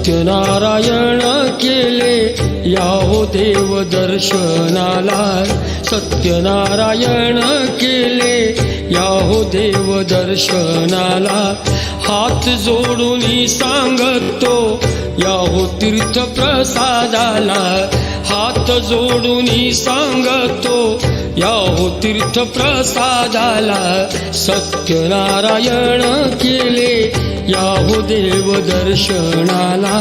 सत्यनारायण केले याहो देव दर्शनाला. सत्यनारायण केले दर्शनाला हात जोडून सांगतो याहो तीर्थ प्रसादाला हात जोडून सांगतो याहो तीर्थ प्रसादाला सत्यनारायण केले याहो देव दर्शनाला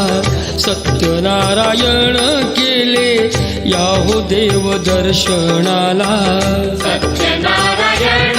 सत्यनारायण केले याहो देव दर्शनाला सत्यनारायण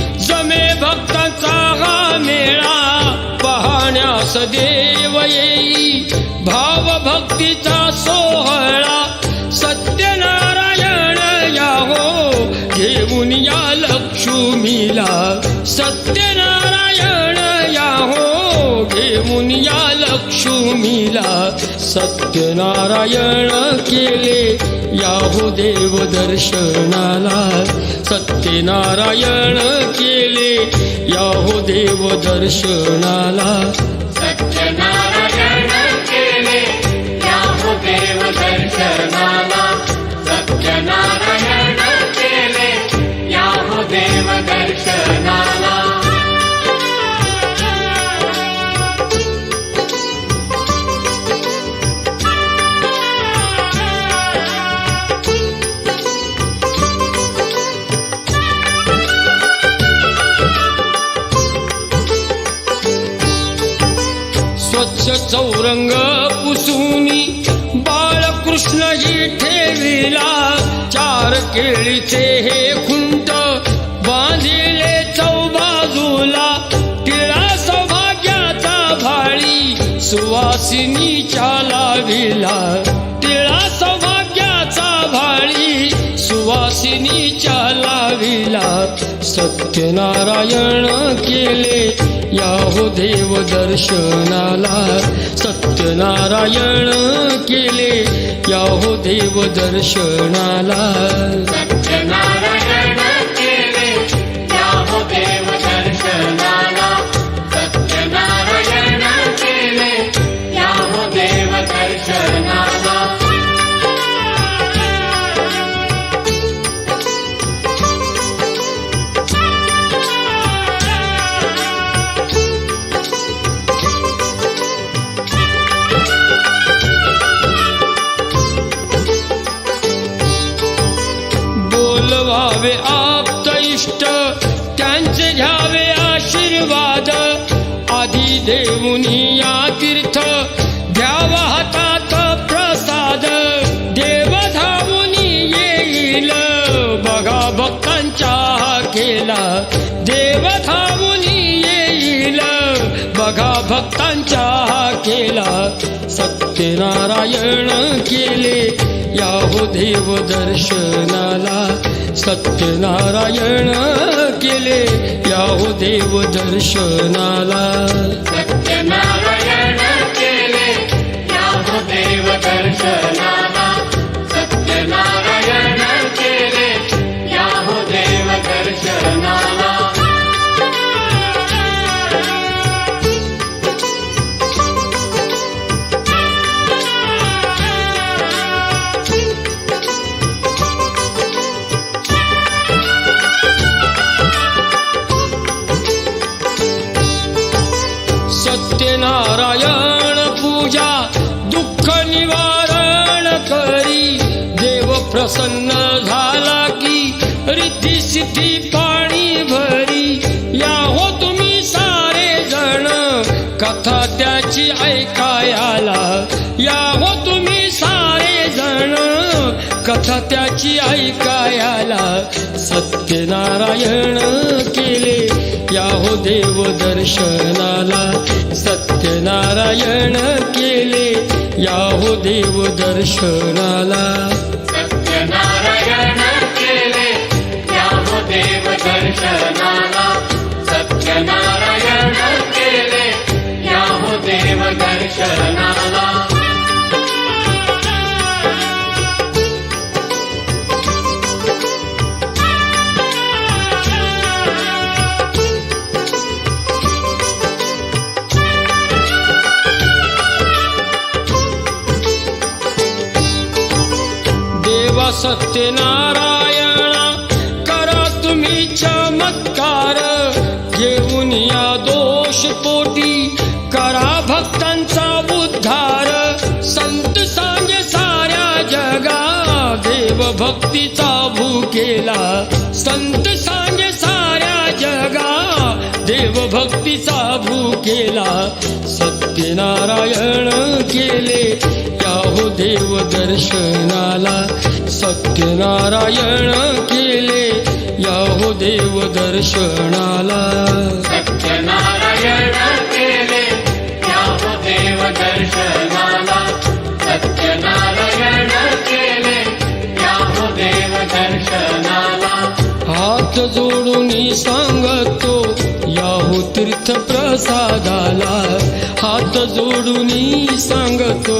पाहण्यास येई भाव भक्तीचा सोहळा सत्यनारायण याहो घेऊन या लक्ष्मीला. सत्यनारायण याहो घेऊन या लक्ष्मीला. सत्यनारायण केले याहो देव दर्शनाला. सत्यनारायण केले याहो देव दर्शनाला. केळीला चार केळीचे हे खुंट बांधिले चौबाजूला. टिळा सौभाग्याचा भाळी सुवासिनीच्या लाविला टिळा सौभाग्याचा भाळी सुवासिनीच्या लाविला सत्यनारायण केले. याहो देव दर्शनाला सत्यनारायण केले. याहो देव दर्शनाला व्हावे आप्त इष्ट त्यांचे घ्यावे आशीर्वाद. आधी देऊनी या तीर्थ घ्यावा हातात प्रसाद. देव धावूनी येईल बघा भक्तांच्या हा केला देव धावूनी येईल बघा भक्तांच्या हा केला सत्यनारायण केले याहो देव दर्शनाला. सत्यनारायण केले. याहो देव दर्शनाला. सत्यनारायण केले. याहो देव दर्शनाला. सत्यनारायण पूजा दुःख निवारण करी. देव प्रसन्न झाला की रिद्धी सिद्धी पाणी भरी. या हो तुम्ही सारे जण कथा त्याची ऐकायला या हो तुम्ही सारे जण कथा त्याची ऐकायला सत्यनारायण केले या हो देव दर्शनाला. नारायण केले याहू देव दर्शनाला. सत्यनारायण केले याहो देव दर्शनाला. सत्यनारायण केले याहो देव दर्शनाला. सत्यनारायण करा तुम्ही चमत्कार. घेऊन या दोष पोटी करा भक्तांचा उद्धार. संत सांगे साऱ्या जगा देव भक्तीचा भूकेला. संत सांगे देव भक्तीचा भूकेला सत्यनारायण केले. याहो देव दर्शनाला सत्यनारायण केले. याहो देव दर्शनाला सत्यनारायण याहो प्रसादाला हात जोडून सांगतो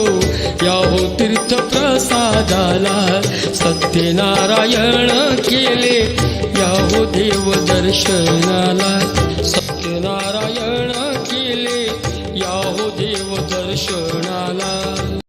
याहो तीर्थ प्रसादाला सत्यनारायण केले याहो देव दर्शनाला सत्यनारायण केले याहो देव दर्शनाला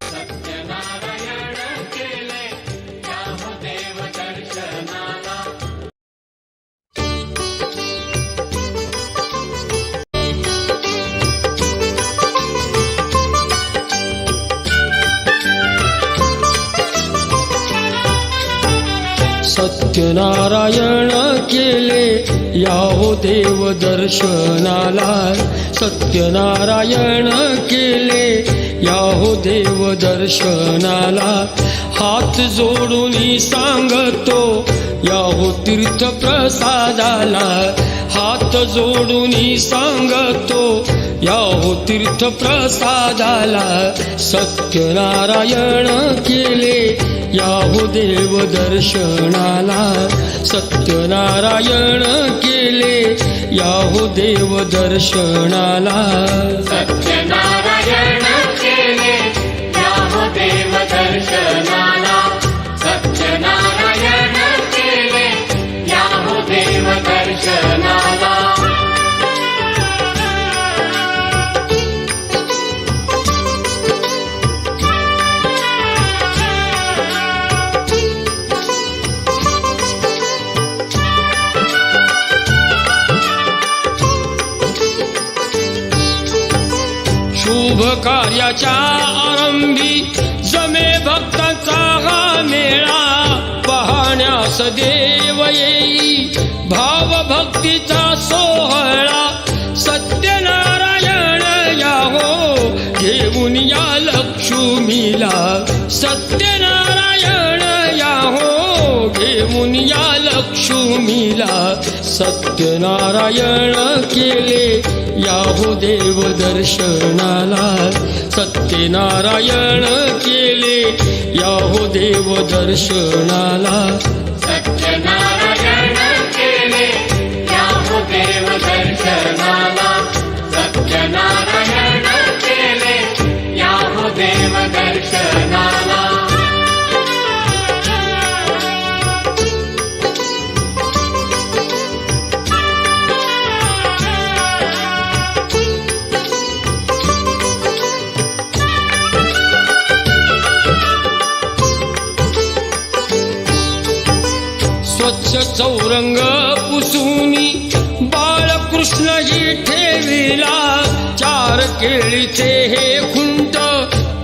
सत्यनारायण केले याहो देव दर्शनाला. सत्यनारायण केले याहो देव दर्शनाला. हात जोडून सांगतो याहो तीर्थ प्रसादाला हात जोडून सांगतो या हो तीर्थ प्रसादाला सत्यनारायण केले या हो देव दर्शनाला सत्यनारायण केले या हो देव दर्शनाला सत्यनारायण केले या हो देव दर्शनाला सत्यनारायण केले या हो देव दर्शनाला कार्याच्या आरंभी जमे भक्तांचा हा मेळा. पाहण्यास देव येई. भाव भक्तीचा सोहळा. सत्यनारायण याहो. घेऊन या लक्ष्मीला सत्यनारायण या लक्ष्मीला सत्यनारायण केले. याहो देव दर्शनाला सत्यनारायण केले. याहो देव दर्शनाला जी ठेविला चार केळीचे हे खुंट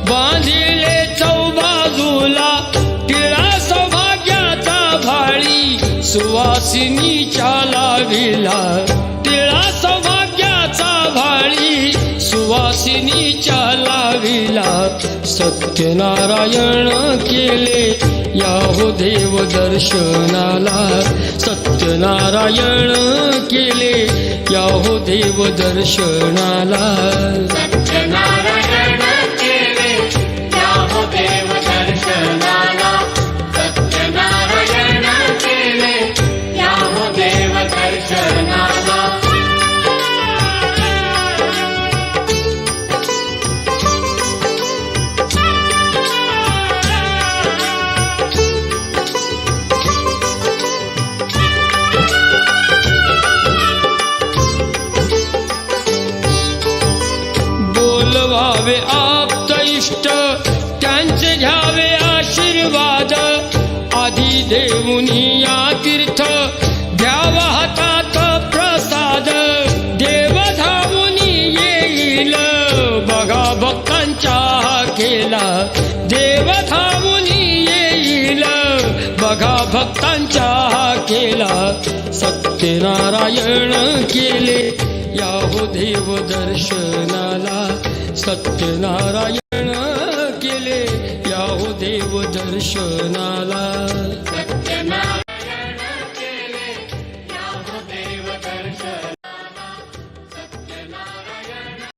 बांधिले चौबाजूला. टिळा सौभाग्याचा भाळी सुवासिनीच्या लाविला. टिळा सौभाग्याचा भाळी सुवासिनीच्या लाविला. सत्यनारायण केले याहो देव दर्शनाला सत्यनारायण केले. याहो देव दर्शनाला सत्यनारायण वरिष्ठ त्यांचे घ्यावे आशीर्वाद. आधी देऊनी या तीर्थ घ्यावा हातात प्रसाद. देव धावुनी येईल बघा भक्तांच्या केला देव धावुनी येईल बघा भक्तांच्या केला सत्यनारायण केले या हो देव दर्शनाला. सत्यनारायण देव दर्शनाला